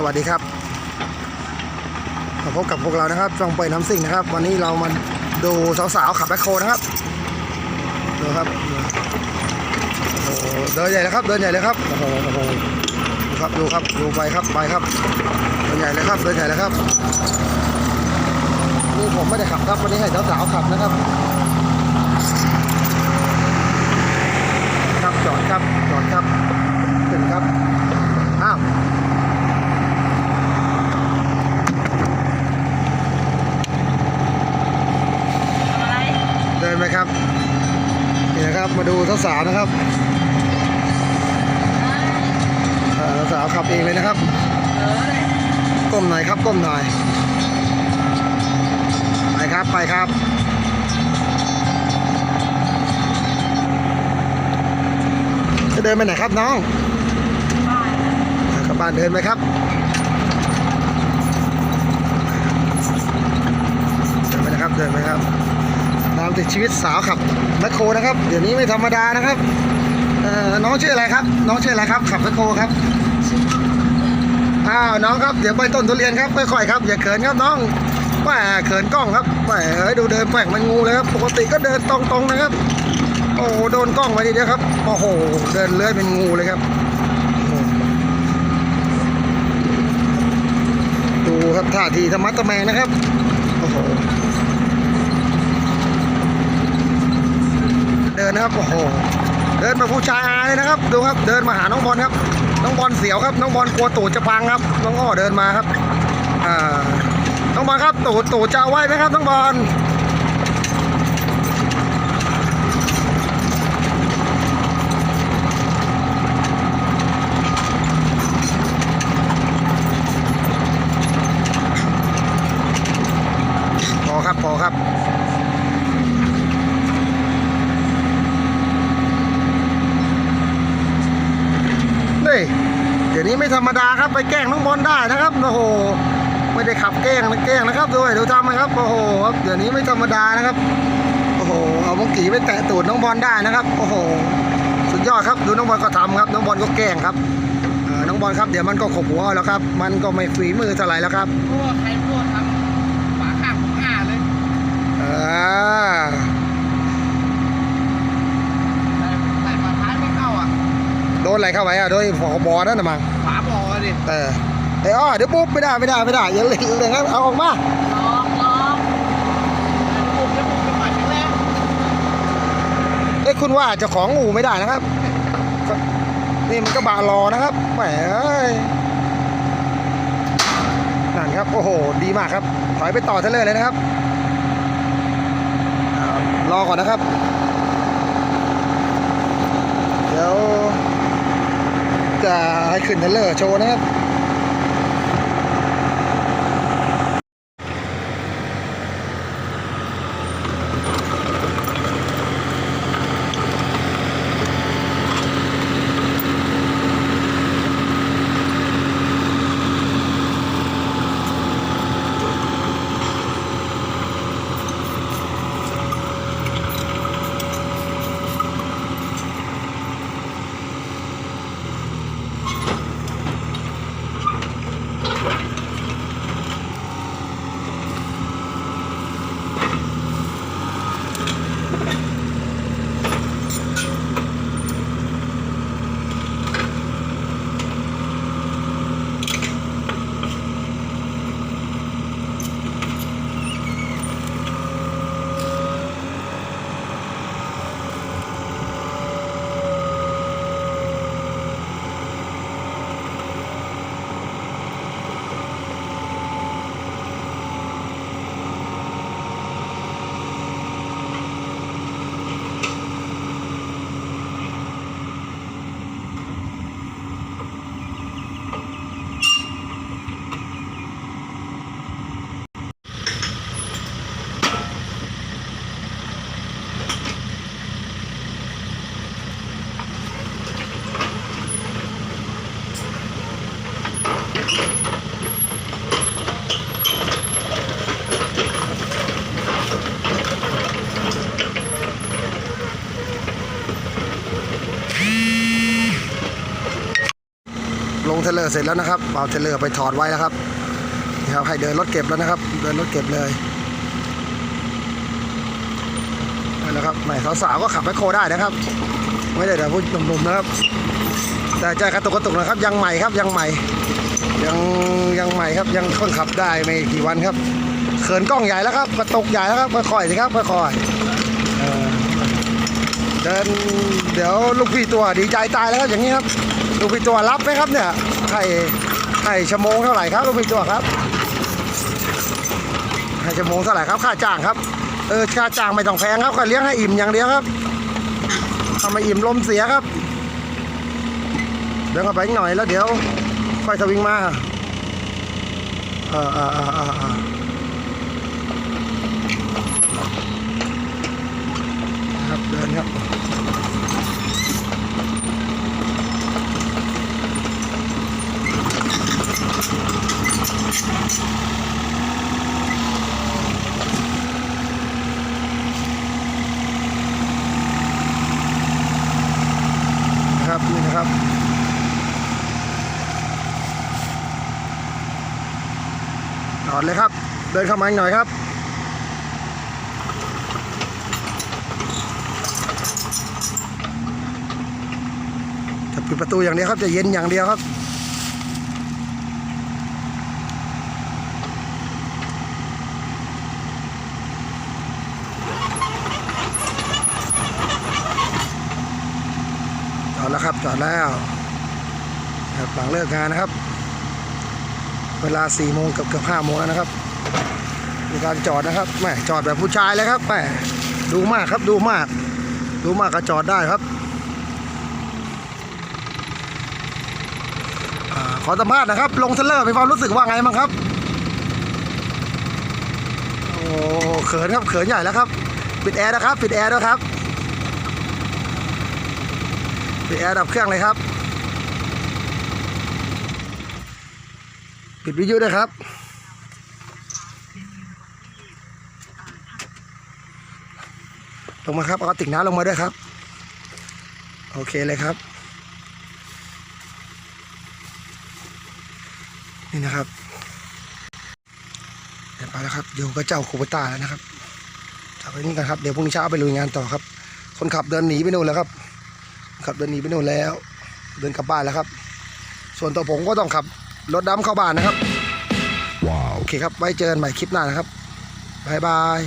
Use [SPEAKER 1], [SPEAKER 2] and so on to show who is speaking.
[SPEAKER 1] สวัสดีครับมาพบกับพวกเรานะครับช่องเปิดน้ำสิ่งนะครับ วันนี้เรามาดูสาวๆขับแบคโฮนะครับดูครับโอ้เดินใหญ่เลยครับเดินใหญ่เลยครับโอ้โหโอ้โหดูครับดูครับดูไปครับไปครับเดินใหญ่เลยครับเดินใหญ่เลยครับนี่ผมไม่ได้ขับครับวันนี้ให้สาวๆขับนะครับครับจอดครับจอดครับขึ้นครับอ้าว
[SPEAKER 2] อะไร
[SPEAKER 1] เดินไปครับ นะครับ มาดูสาวๆนะครับเอ่อสาวขับเองเลยนะครับ ก้มหน่อยครับก้มหน่อย ไปครับไปครับจะเดินไปไหนครับน้อง
[SPEAKER 2] บ้าน
[SPEAKER 1] กลับบ้านเดินไหมครับเดินไปนะครับเดินไปครับ ติดชีวิตสาวขับแมคโครนะครับ เดี๋ยวนี้ไม่ธรรมดานะครับน้องชื่ออะไรครับ น้องชื่ออะไรครับ ขับแมคโครครับอ้าวน้องครับเดี๋ยวไปต้นทุเรียนครับค่อยๆครับอย่าเขินครับน้องแหมเขินกล้องครับแหมเอ้ยดูเดินแปลกมันงูเลยครับปกติก็เดินตรงๆนะครับ โอ้โหโดนกล้องไปทีเดียวครับโอ้โหเดินเลื้อยเป็นงูเลยครับดูครับท่าทีธรรมะตะแมงนะครับโอ้โหเดิ นนะครับโอ้โหเดินมาผู้ชายอายเลยนะครับ ดูครับเดินมาหาน้องบอลครับ น้องบอลเสียวครับ น้องบอลกลัวตูดจะพังครับ น้องอ้อเดินมาครับอ่าน้องบอลครับตูดตูดจะไหวไหมครับน้องบอลพอครับพอครับ นี่เดี๋ยวนี้ไม่ธรรมดาครับไปแกล้งน้องบอลได้นะครับโอ้โหไม่ได้ขับแกล้งนะแกล้งนะครับด้วยดูทำนะครับโอ้โหครับเดี๋ยวนี้ไม่ธรรมดานะครับโอ้โหเอามังกีไปแตะตูดน้องบอลได้นะครับโอ้โหสุดยอดครับดูน้องบอลก็ทำครับ น้องบอลก็แกล้งครับเอ่อน้องบอลครับเดี๋ยวมันก็ขบหัวเอาแล้วครับ มันก็ไม่ฝีมือเท่าไหร่แล้วครับ
[SPEAKER 2] พวกใครพวกทำฝาข้างของอ่าเลย
[SPEAKER 1] อ่า
[SPEAKER 2] แต่แต่ฝาท้ายไม่เข้าอะ
[SPEAKER 1] โดนอะไรเข้าไปอะโดนฝอบอนั่นน่ะมั้ง
[SPEAKER 2] ฝาบ่อดิ
[SPEAKER 1] เออไอ้อ้อเดี๋ยวปุ๊บไม่ได้ไม่ได้ไม่ได้อย่าเล่นเลยครับเอาออกมา
[SPEAKER 2] ลองลองแล้วปุ๊บแล้วปุ๊บเป็นหมายถึงแรก
[SPEAKER 1] เอ้ยคุณว่าเจ้าของอู่ไม่ได้นะครับ นี่มันก็บะรอนะครับแหมเอ้ยนั่นครับโอ้โหดีมากครับถอยไปต่อเทเลอร์เลยนะครับอ่ารอก่อนนะครับ เดี๋ยว จะให้ ขึ้นเทเลอร์โชว์นะครับ งเทเลอร์เสร็จแล้วนะครับเบาเทเลอร์ไปถอดไว้แล้วครับนี่ครับให้เดินรถเก็บแล้วนะครับ เดินรถเก็บเลยนั่นแหละครับใหม่สาวๆก็ขับแมคโครได้นะครับ ไม่ได้แต่ผู้หนุ่มๆนะครับ แต่ใจกระตุกกระตุกนะครับ ยังใหม่ครับยังใหม่ ยังยังใหม่ครับยังเพิ่งขับได้ไม่กี่วันครับเขินกล้องใหญ่แล้วครับกระตุกใหญ่แล้วครับค่อยๆสิครับค่อยๆเออเดินเดี๋ยวลูกพี่ตัวดีใจตายแล้วครับอย่างนี้ครับ ลูกพี่ตัวรับไหมครับเนี่ยให้ให้ชั่วโมงเท่าไหร่ครับลูกพี่ตัวครับให้ชั่วโมงเท่าไหร่ครับค่าจ้างครับเออค่าจ้างไม่ต้องแพงครับก็เลี้ยงให้อิ่มอย่างเดียวครับทำให้อิ่มลมเสียครับเดินเข้าไปหน่อยแล้วเดี๋ยวค่อยสวิงมาเออเออเออเออครับเดินครับนะครับนี่นะครับ จ อดเลยครับ เดินเข้ามาอีกหน่อยครับ จะปิดประตูอย่างเดียวครับ จะเย็นอย่างเดียวครับจอดแล้วครับจอดแล้วหลังเลิกงานนะครับ เวลา4โมงกือบเกือบ5โมงแล้วนะครับมีการจอดนะครับแม่จอดแบบผู้ชายเลยครับแม่ดูมากครับดูมาก ดูมากก็จอดได้ครับอขอสัมภาษณ์นะครับ ลงเทเลอร์มีความรู้สึกว่าไงบ้างครับโอ้เขินครับเขินใหญ่แล้วครับ ปิดแอร์นะครับ ปิดแอร์ด้วยครับปิดแอร์ดับเครื่องเลยครับ ปิดวิทยุด้วยครับ ลงมาครับเอาติกน้ำลงมาด้วยครับ โอเคเลยครับ นี่นะครับเดี๋ยวไปแล้วครับอยู่กับเจ้าคูเปต้าแล้วนะครับจับไปนี่กันครับเดี๋ยวพรุ่งนี้เช้าไปลุยงานต่อครับ คนขับเดินหนีไปโน่นแล้วครับขับเดินหนีไปโน่นแล้ว เดินกลับบ้านแล้วครับ ส่วนตัวผมก็ต้องขับ รถดำเข้าบ้านนะครับ
[SPEAKER 3] Wow.
[SPEAKER 1] โอเคครับ ไว้เจอกันใหม่คลิปหน้านะครับบ๊ายบาย